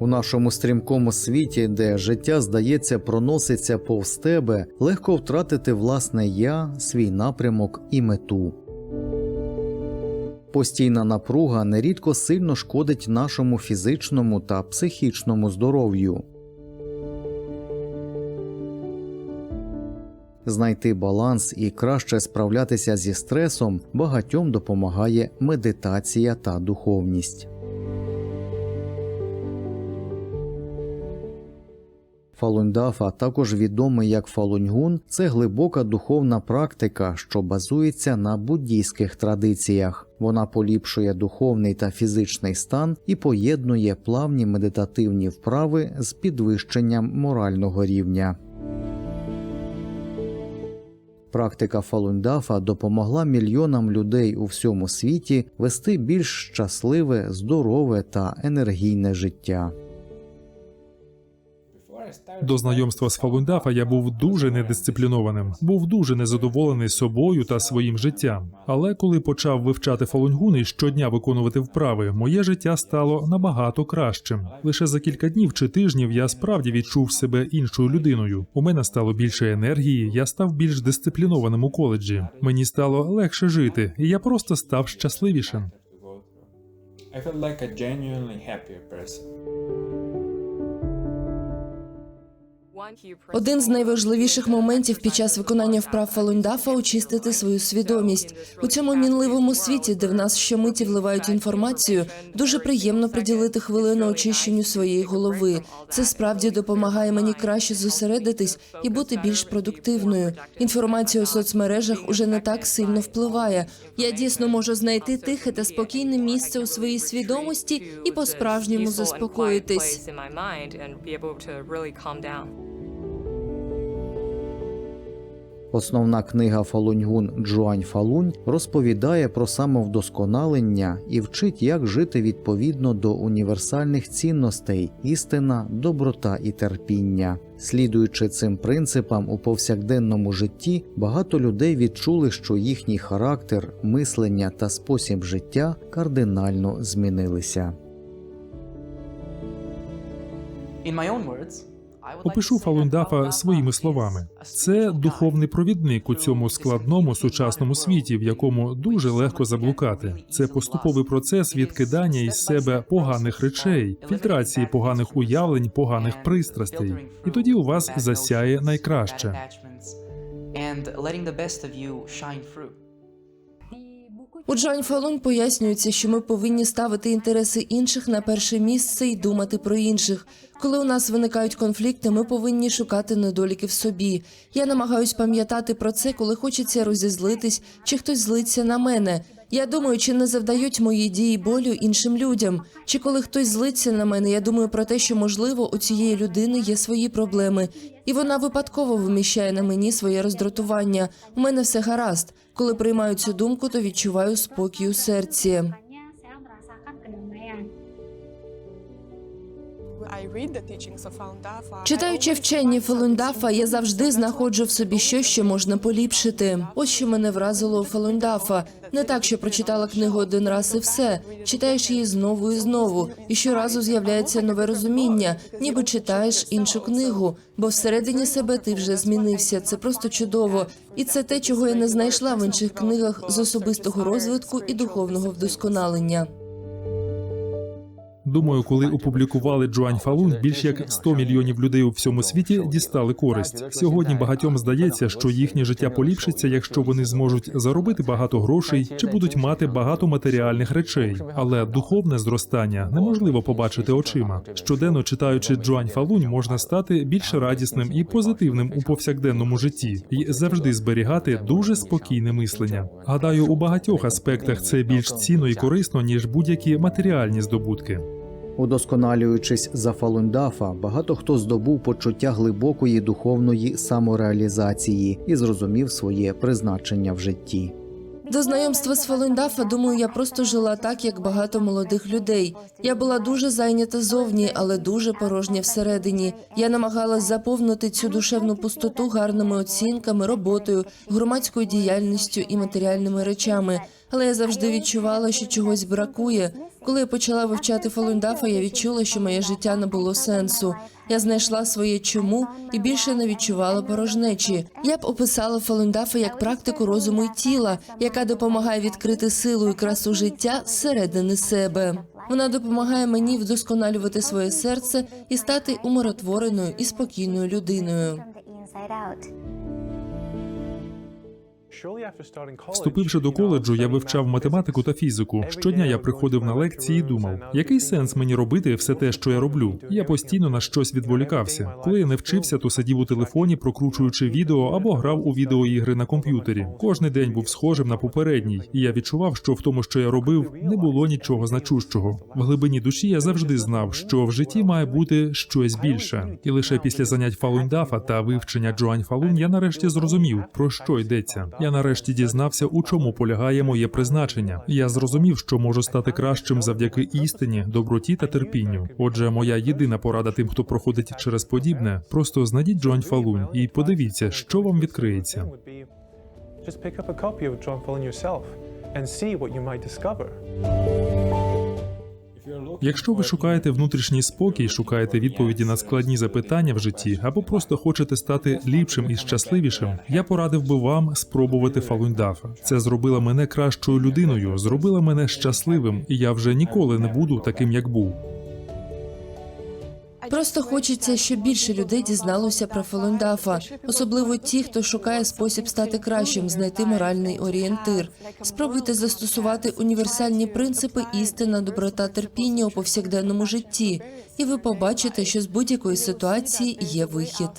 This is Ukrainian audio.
У нашому стрімкому світі, де життя, здається, проноситься повз тебе, легко втратити власне я, свій напрямок і мету. Постійна напруга нерідко сильно шкодить нашому фізичному та психічному здоров'ю. Знайти баланс і краще справлятися зі стресом багатьом допомагає медитація та духовність. Фалундафа, також відомий як фалуньгун, це глибока духовна практика, що базується на буддійських традиціях. Вона поліпшує духовний та фізичний стан і поєднує плавні медитативні вправи з підвищенням морального рівня. Практика Фалундафа допомогла мільйонам людей у всьому світі вести більш щасливе, здорове та енергійне життя. До знайомства з Фалундафа я був дуже недисциплінованим, був дуже незадоволений собою та своїм життям. Але коли почав вивчати фалунгун і щодня виконувати вправи, моє життя стало набагато кращим. Лише за кілька днів чи тижнів я справді відчув себе іншою людиною. У мене стало більше енергії, я став більш дисциплінованим у коледжі. Мені стало легше жити, і я просто став щасливішим. I felt like a genuinely happier person. Один з найважливіших моментів під час виконання вправ Фалундафа – очистити свою свідомість у цьому мінливому світі, де в нас щомиті вливають інформацію. Дуже приємно приділити хвилину очищенню своєї голови. Це справді допомагає мені краще зосередитись і бути більш продуктивною. Інформація у соцмережах уже не так сильно впливає. Я дійсно можу знайти тихе та спокійне місце у своїй свідомості і по-справжньому заспокоїтись. Основна книга Фалуньгун Джуань Фалунь розповідає про самовдосконалення і вчить, як жити відповідно до універсальних цінностей істина, доброта і терпіння. Слідуючи цим принципам у повсякденному житті, багато людей відчули, що їхній характер, мислення та спосіб життя кардинально змінилися. In my own words, Опишу Фалундафа своїми словами. Це духовний провідник у цьому складному сучасному світі, в якому дуже легко заблукати. Це поступовий процес відкидання із себе поганих речей, фільтрації поганих уявлень, поганих пристрастей. І тоді у вас засяє найкраще. У Джань Фалун пояснюється, що ми повинні ставити інтереси інших на перше місце і думати про інших. Коли у нас виникають конфлікти, ми повинні шукати недоліки в собі. Я намагаюсь пам'ятати про це, коли хочеться розізлитись, чи хтось злиться на мене. Я думаю, чи не завдають мої дії болю іншим людям, чи коли хтось злиться на мене, я думаю про те, що можливо у цієї людини є свої проблеми, і вона випадково виміщає на мені своє роздратування. У мене все гаразд. Коли приймаю цю думку, то відчуваю спокій у серці. Читаючи вчені Фалундафа, я завжди знаходжу в собі щось, що можна поліпшити. Ось що мене вразило у Фалундафа. Не так, що прочитала книгу один раз і все. Читаєш її знову і знову, і щоразу з'являється нове розуміння, ніби читаєш іншу книгу. Бо всередині себе ти вже змінився. Це просто чудово. І це те, чого я не знайшла в інших книгах з особистого розвитку і духовного вдосконалення. Думаю, коли опублікували Джуань Фалун, більш як 100 мільйонів людей у всьому світі дістали користь. Сьогодні багатьом здається, що їхнє життя поліпшиться, якщо вони зможуть заробити багато грошей чи будуть мати багато матеріальних речей. Але духовне зростання неможливо побачити очима. Щоденно читаючи Джуань Фалунь, можна стати більш радісним і позитивним у повсякденному житті і завжди зберігати дуже спокійне мислення. Гадаю, у багатьох аспектах це більш цінно і корисно ніж будь-які матеріальні здобутки. Удосконалюючись за Фалундафа, багато хто здобув почуття глибокої духовної самореалізації і зрозумів своє призначення в житті. До знайомства з Фалундафа, думаю, я просто жила так, як багато молодих людей. Я була дуже зайнята зовні, але дуже порожня всередині. Я намагалась заповнити цю душевну пустоту гарними оцінками, роботою, громадською діяльністю і матеріальними речами. Але я завжди відчувала, що чогось бракує. Коли я почала вивчати Фалундафа, я відчула, що моє життя не було сенсу. Я знайшла своє чому і більше не відчувала порожнечі. Я б описала Фалундафа як практику розуму й тіла, яка допомагає відкрити силу і красу життя зсередини себе. Вона допомагає мені вдосконалювати своє серце і стати умиротвореною і спокійною людиною. Вступивши до коледжу, я вивчав математику та фізику. Щодня я приходив на лекції і думав, який сенс мені робити все те, що я роблю. Я постійно на щось відволікався. Коли я не вчився, то сидів у телефоні, прокручуючи відео або грав у відеоігри на комп'ютері. Кожний день був схожим на попередній, і я відчував, що в тому, що я робив, не було нічого значущого. В глибині душі я завжди знав, що в житті має бути щось більше. І лише після занять Фалундафа та вивчення Джоань Фалун я нарешті зрозумів, про що йдеться. Я нарешті дізнався, у чому полягає моє призначення. Я зрозумів, що можу стати кращим завдяки істині, доброті та терпінню. Отже, моя єдина порада тим, хто проходить через подібне, просто знайдіть Джон Фалунь і подивіться, що вам відкриється. Just pick up a copy of John Fallon yourself and see what you might discover. Якщо ви шукаєте внутрішній спокій, шукаєте відповіді на складні запитання в житті, або просто хочете стати ліпшим і щасливішим, я порадив би вам спробувати Фалундафа. Це зробило мене кращою людиною, зробило мене щасливим, і я вже ніколи не буду таким, як був. Просто хочеться, щоб більше людей дізналося про Фалундафа, особливо ті, хто шукає спосіб стати кращим, знайти моральний орієнтир. Спробуйте застосувати універсальні принципи істина, доброта, терпіння у повсякденному житті, і ви побачите, що з будь-якої ситуації є вихід.